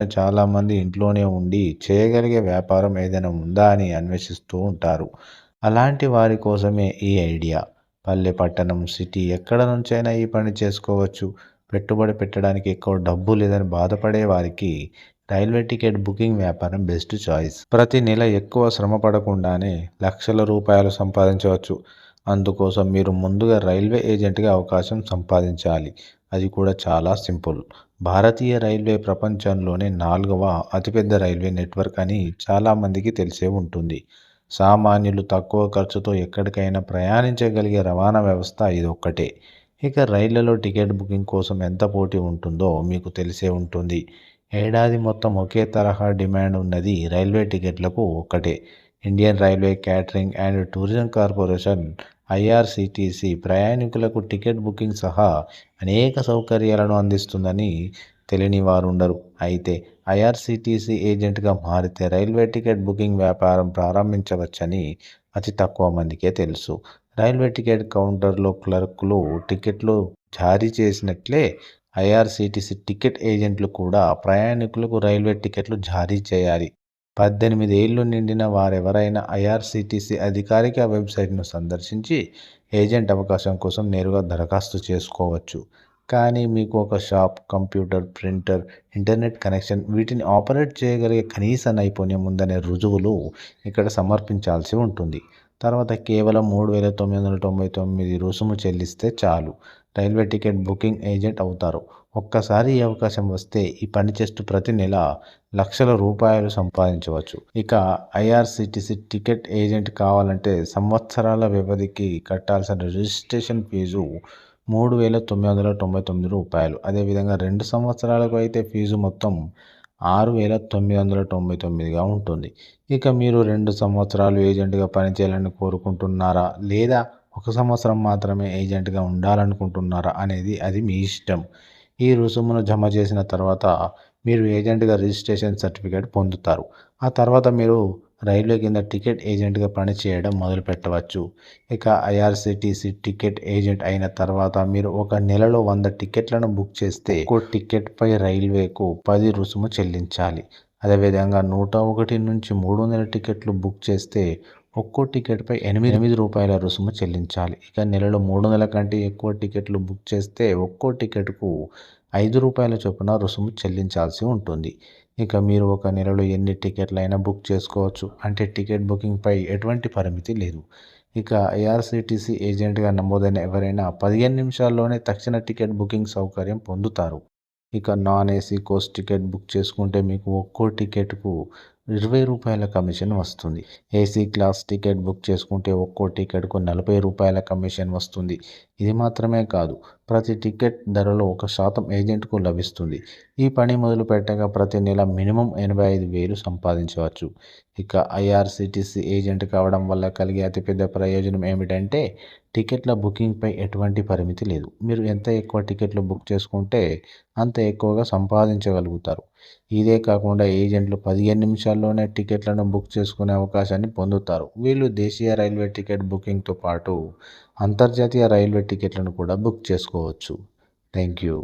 చాలామంది ఇంట్లోనే ఉండి చేయగలిగే వ్యాపారం ఏదైనా ఉందా అని అన్వేషిస్తూ ఉంటారు. అలాంటి వారి కోసమే ఈ ఐడియా. పల్లె పట్టణం సిటీ ఎక్కడ నుంచైనా ఈ పని చేసుకోవచ్చు. పెట్టుబడి పెట్టడానికి ఎక్కువ డబ్బు లేదని బాధపడే వారికి రైల్వే టికెట్ బుకింగ్ వ్యాపారం బెస్ట్ చాయిస్. ప్రతి నెల ఎక్కువ శ్రమ పడకుండానే లక్షల రూపాయలు సంపాదించవచ్చు. అందుకోసం మీరు ముందుగా రైల్వే ఏజెంట్గా అవకాశం సంపాదించాలి. అది కూడా చాలా సింపుల్. భారతీయ రైల్వే ప్రపంచంలోనే నాలుగవ అతిపెద్ద రైల్వే నెట్వర్క్ అని చాలామందికి తెలిసే ఉంటుంది. సామాన్యులు తక్కువ ఖర్చుతో ఎక్కడికైనా ప్రయాణించగలిగే రవాణా వ్యవస్థ ఇది ఒక్కటే. ఇక రైళ్ళలో టికెట్ బుకింగ్ కోసం ఎంత పోటీ ఉంటుందో మీకు తెలిసే ఉంటుంది. ఏడాది మొత్తం ఒకే తరహా డిమాండ్ ఉన్నది రైల్వే టికెట్లకు ఒక్కటే. Indian railway catering and tourism corporation IRCTC ప్రయాణికులకు టికెట్ బుకింగ్ సహా అనేక సౌకర్యాలను అందిస్తుందని తెలియని వారు ఉండరు అయితే ఐఆర్సిటిసి ఏజెంట్గా మారితే రైల్వే టికెట్ బుకింగ్ వ్యాపారం ప్రారంభించవచ్చని అతి తక్కువ మందికే తెలుసు. రైల్వే టికెట్ కౌంటర్లో క్లర్కులు టికెట్లు జారీ చేసినట్లే ఐఆర్సిటిసి టికెట్ ఏజెంట్లు కూడా ప్రయాణికులకు రైల్వే టికెట్లు జారీ చేయాలి. పద్దెనిమిది ఏళ్ళు నిండిన వారెవరైనా ఐఆర్సీటీసీ అధికారిక వెబ్సైట్ను సందర్శించి ఏజెంట్ అవకాశం కోసం నేరుగా దరఖాస్తు చేసుకోవచ్చు. కానీ మీకు ఒక shop computer printer internet connection వీటిని ఆపరేట్ చేయగలిగే కనీస నైపుణ్యం ఉందనే రుజువులు ఇక్కడ సమర్పించాల్సి ఉంటుంది. తర్వాత కేవలం మూడు వేల తొమ్మిది వందల తొంభై తొమ్మిది రుసుము చెల్లిస్తే చాలు. రైల్వే టికెట్ బుకింగ్ ఏజెంట్ అవుతారు. ఒక్కసారి ఈ అవకాశం వస్తే ఈ పని చేస్తూ ప్రతి నెల లక్షల రూపాయలు సంపాదించవచ్చు. ఇక ఐఆర్సిటిసి టికెట్ ఏజెంట్ కావాలంటే సంవత్సరాల వ్యవధికి కట్టాల్సిన రిజిస్ట్రేషన్ ఫీజు మూడు వేల తొమ్మిది వందల తొంభై తొమ్మిది రూపాయలు. అదేవిధంగా రెండు సంవత్సరాలకు అయితే ఫీజు మొత్తం ఆరు వేల తొమ్మిది వందల తొంభై తొమ్మిదిగా ఉంటుంది. ఇక మీరు రెండు సంవత్సరాలు ఏజెంట్గా పనిచేయాలని కోరుకుంటున్నారా? లేదా ఒక సంవత్సరం మాత్రమే ఏజెంట్గా ఉండాలనుకుంటున్నారా అనేది అది మీ ఇష్టం. ఈ రుసుమును జమ చేసిన తర్వాత మీరు ఏజెంట్గా రిజిస్ట్రేషన్ సర్టిఫికేట్ పొందుతారు. ఆ తర్వాత మీరు రైల్వే కింద టికెట్ ఏజెంట్గా పనిచేయడం మొదలు పెట్టవచ్చు. ఇక ఐఆర్సిటీసీ టికెట్ ఏజెంట్ అయిన తర్వాత మీరు ఒక నెలలో వంద టికెట్లను బుక్ చేస్తే ఒక్కో టికెట్పై రైల్వేకు పది రుసుము చెల్లించాలి. అదేవిధంగా నూట ఒకటి నుంచి మూడు వందల టికెట్లు బుక్ చేస్తే ఒక్కో టికెట్పై ఎనిమిది ఎనిమిది రూపాయల రుసుము చెల్లించాలి. ఇక నెలలో మూడు వందల కంటే ఎక్కువ టికెట్లు బుక్ చేస్తే ఒక్కో టికెట్కు ఐదు రూపాయల చొప్పున రుసుము చెల్లించాల్సి ఉంటుంది. ఇక మీరు ఒక నెలలో ఎన్ని టికెట్లైనా బుక్ చేసుకోవచ్చు. అంటే టికెట్ బుకింగ్పై ఎటువంటి పరిమితి లేదు. ఇక ఐఆర్సిటిసి ఏజెంట్గా నమోదైన ఎవరైనా పదిహేను నిమిషాల్లోనే తక్షణ టికెట్ బుకింగ్ సౌకర్యం పొందుతారు. ఇక non AC coach ticket book చేసుకుంటే మీకు ఒక్కో టికెట్కు ఇరవై రూపాయల కమిషన్ వస్తుంది. ఏసీ క్లాస్ టికెట్ బుక్ చేసుకుంటే ఒక్కో టికెట్కు నలభై రూపాయల కమిషన్ వస్తుంది. ఇది మాత్రమే కాదు ప్రతి టికెట్ ధరలో ఒక శాతం ఏజెంట్కు లభిస్తుంది. ఈ పని మొదలు పెట్టగా ప్రతి నెల మినిమం ఎనభై ఐదు వేలు సంపాదించవచ్చు. ఇక ఐఆర్సిటిసి ఏజెంట్ కావడం వల్ల కలిగే అతిపెద్ద ప్రయోజనం ఏమిటంటే టికెట్ల బుకింగ్పై ఎటువంటి పరిమితి లేదు. మీరు ఎంత ఎక్కువ టికెట్లు బుక్ చేసుకుంటే అంత ఎక్కువగా సంపాదించగలుగుతారు. ఇదే కాకుండా ఏజెంట్లు పదిహేను నిమిషాల్లోనే టికెట్లను బుక్ చేసుకునే అవకాశాన్ని పొందుతారు. వీళ్ళు దేశీయ రైల్వే టికెట్ బుకింగ్తో పాటు అంతర్జాతీయ రైల్వే టికెట్లను కూడా బుక్ చేసుకోవచ్చు. Thank you.